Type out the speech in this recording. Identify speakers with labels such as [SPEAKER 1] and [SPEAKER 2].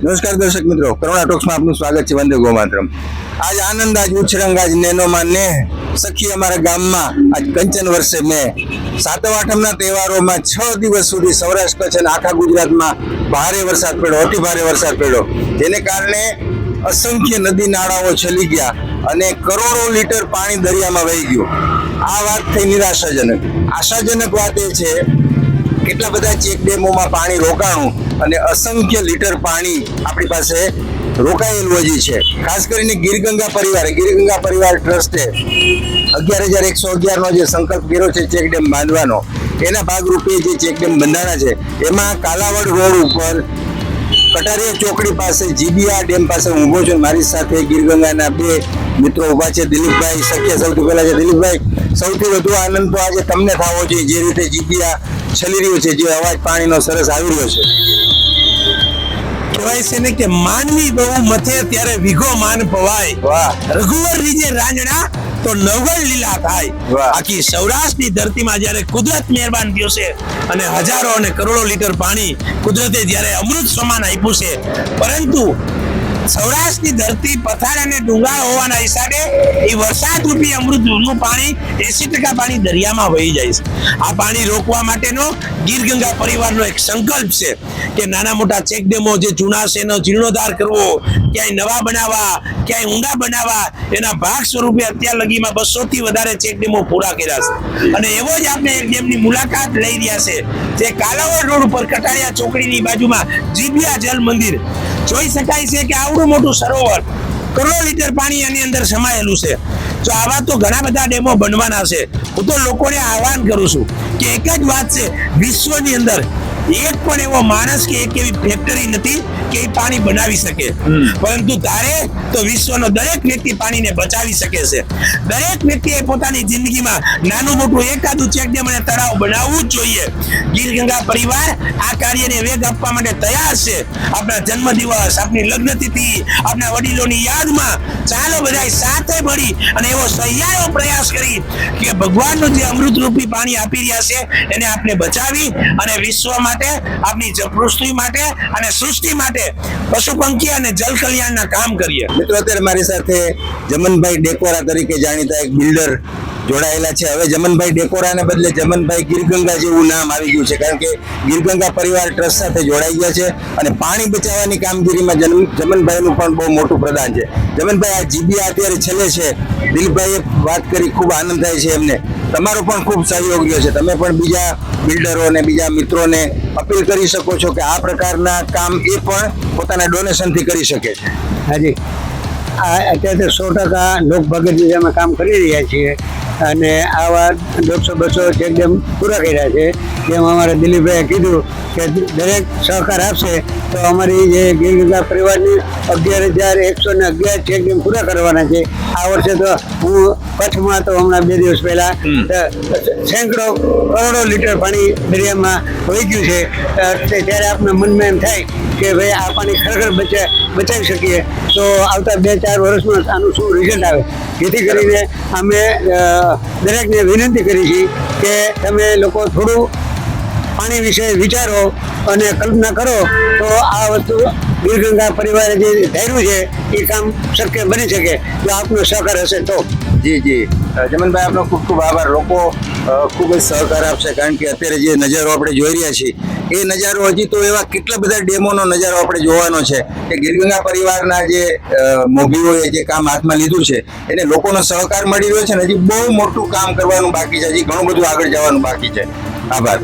[SPEAKER 1] નમસ્કાર દર્શક મિત્રો. કરુણા ટોક્સમાં આપનું સ્વાગત છે વંદે ગોમાતરમ. આજ આનંદ, આજ ઉછરંગ, આજ નેનોમાં ને સખી અમારા ગામમાં આજ કંચન વર્ષે મેં સાતમ આઠમના તહેવારોમાં છ દિવસ સુધી સૌરાષ્ટ્ર કચ્છ અને આખા ગુજરાતમાં ભારે વરસાદ પડ્યો, અતિ ભારે વરસાદ પડ્યો. જેને કારણે અસંખ્ય નદી નાળાઓ છલી ગયા અને કરોડો લીટર પાણી દરિયામાં વહી ગયું. આ વાત થઈ નિરાશાજનક. આશાજનક વાત એ છે, કેટલા બધા ચેક ડેમોમાં પાણી રોકાણું અને અસંખ્ય લીટર પાણી આપણી પાસે રોકાયેલું હજી છે. ખાસ કરીને ગીરગંગા પરિવાર ગીરગંગા પરિવાર ટ્રસ્ટે અગિયાર હજાર એકસો અગિયારનો જે સંકલ્પ કર્યો છે ચેક ડેમ બાંધવાનો, એના ભાગરૂપે જે ચેક ડેમ બંધાણા છે, એમાં કાલાવડ રોડ ઉપર કટારીયા ચોકડી પાસે જીબીઆર ડેમ પાસે ઊભો છું. મારી સાથે ગીરગંગાના બે મિત્રો ઊભા છે. દિલીપભાઈ શક્ય સૌથી પહેલા છે. દિલીપભાઈ સૌથી વધુ આનંદ તો આજે તમને થવો જોઈએ જે રીતે જીબીઆર છલી રહ્યું છે જે અવાજ પાણીનો સરસ આવી રહ્યો છે.
[SPEAKER 2] કહેવાય છે ને કે માનવી બહુ મથે ત્યારે વિઘો માન પવાય. રઘુવર રીજે રાંજણા તો નવગણ લીલા થાય. આખી સૌરાષ્ટ્રની ધરતીમાં જ્યારે કુદરત મહેરબાન થયો છે અને હજારો અને કરોડો લીટર પાણી કુદરતે જ્યારે અમૃત સમાન આપ્યું છે પરંતુ સૌરાષ્ટ્રની ધરતી પથાર અને ડુંગાળ હોવાના હિસાબે એ વરસાદ રૂપી અમૃતનું પાણી એસી ટકા પાણી દરિયામાં વહી જાય છે. આ પાણી રોકવા માટેનો ગીર ગંગા પરિવારનો એક સંકલ્પ છે કે નાના મોટા ચેક જે જૂના છે એનો જીર્ણોદ્ધાર કરવો, ક્યાંય નવા બનાવવા, ક્યાંય ઊંડા બનાવવા, એના ભાગ સ્વરૂપે અત્યાર લગીમાં બસો થી વધારે ચેક ડેમો પૂરા કર્યા છે. અને એવો જ આપણે એક ડેમની મુલાકાત લઈ રહ્યા છે જે કાલાવડ રોડ ઉપર કટારિયા ચોકડીની બાજુમાં જીબિયા જલ મંદિર. જોઈ શકાય છે કે આવડું મોટું સરોવર કરોડો લીટર પાણી એની અંદર સમાયેલું છે. તો આવા તો ઘણા બધા ડેમો બનવાના છે. હું તો લોકોને આહવાન કરું છું કે એક જ વાત છે, વિશ્વની અંદર એક પણ એવો માણસ કે એક એવી ફેક્ટરી નથી કે એ પાણી બનાવી શકે. પરંતુ તારે તો વિશ્વનો દરેક વ્યક્તિ પાણીને બચાવી શકે છે. દરેક વ્યક્તિએ પોતાની જિંદગીમાં નાનું મોટું એકાદું ચેકડેમ અને તળાવ બનાવવું જ જોઈએ. ગીર ગંગા પરિવાર આ કાર્યને વેગ આપવા માટે તૈયાર છે. આપણા જન્મદિવસ આપણી લગ્ન તિથિ આપણા વડીલોની યાદમાં ચાલો બધા સાથે મળી અને એવો સહિયારો પ્રયાસ કરી કે ભગવાનનું જે અમૃતરૂપી પાણી આપી રહ્યા છે એને આપણે બચાવી અને વિશ્વ માટે આપણી આપની પૃથ્વી માટે અને સૃષ્ટિ માટે પશુ પંખી અને જલ કલ્યાણના કામ કરીએ.
[SPEAKER 1] મિત્રો, અત્યારે મારી સાથે જમનભાઈ ડેકોરા તરીકે જાણીતા એક બિલ્ડર જોડાયેલા છે. હવે જમનભાઈ ડેકોરાને બદલે જમનભાઈ ગીરગંગા જેવું નામ આવી ગયું છે, કારણ કે ગીરગંગા પરિવાર ટ્રસ્ટ સાથે જોડાઈ ગયા છે અને પાણી બચાવવાની કામગીરીમાં જમનભાઈનું પણ બહુ મોટું પ્રદાન છે. જમનભાઈ, આ જીબી અત્યારે છેલ્લે છે. દિલીપભાઈએ વાત કરી, ખૂબ આનંદ થાય છે એમને. તમારો પણ ખૂબ સહયોગ રહ્યો છે. તમે પણ બીજા બિલ્ડરો ને બીજા મિત્રોને અપીલ કરી શકો છો કે આ પ્રકારના કામ એ પણ પોતાના ડોનેશનથી કરી શકે છે.
[SPEAKER 3] હાજી. આ અત્યારે સો ટકા લોકભાગીદારી અમે કામ કરી રહ્યા છીએ. અને આવા દોઢસો બસો એકદમ પૂરા કર્યા છે. જેમ અમારા દિલીપભાઈએ કીધું કે દરેક સહકાર આપશે તો અમારી જે ગીરગંગા પરિવારની અગિયાર હજાર એકસો ને અગિયાર ચેકડેમ પૂરા કરવાના છે. આ વર્ષે તો હું કચ્છમાં તો હમણાં બે દિવસ પહેલા સેંકડો કરોડો લીટર પાણી દરિયામાં વહી ગયું છે. ત્યારે આપણા મનમાં એમ થાય કે ભાઈ આ પાણી ખરેખર બચા બચાવી શકીએ. તો આવતા બે ચાર વર્ષમાં આનું શું રિઝલ્ટ આવે? જેથી કરીને અમે દરેકને વિનંતી કરી કે તમે લોકો થોડું પાણી વિશે વિચારો અને કલ્પના કરો તો આ વસ્તુ ગીરગંગા પરિવારે જે ધાર્યું છે, એ કામ શક્ય બની શકે જો આપનો સહકાર હશે તો.
[SPEAKER 1] જી જી. જમનભાઈ, આપનો ખૂબ ખૂબ આભાર. લોકો ખૂબ જ સહકાર આપશે, કારણ કે અત્યારે જે નજારો આપણે જોઈ રહ્યા છીએ એ નજારો હજી તો એવા કેટલા બધા ડેમોનો નજારો આપણે જોવાનો છે કે ગીરગંગા પરિવારના જે મોભીઓએ જે કામ હાથમાં લીધું છે, એને લોકોનો સહકાર મળી રહ્યો છે ને હજી બહુ મોટું કામ કરવાનું બાકી છે, હજી ઘણું બધું આગળ જવાનું બાકી છે. આભાર.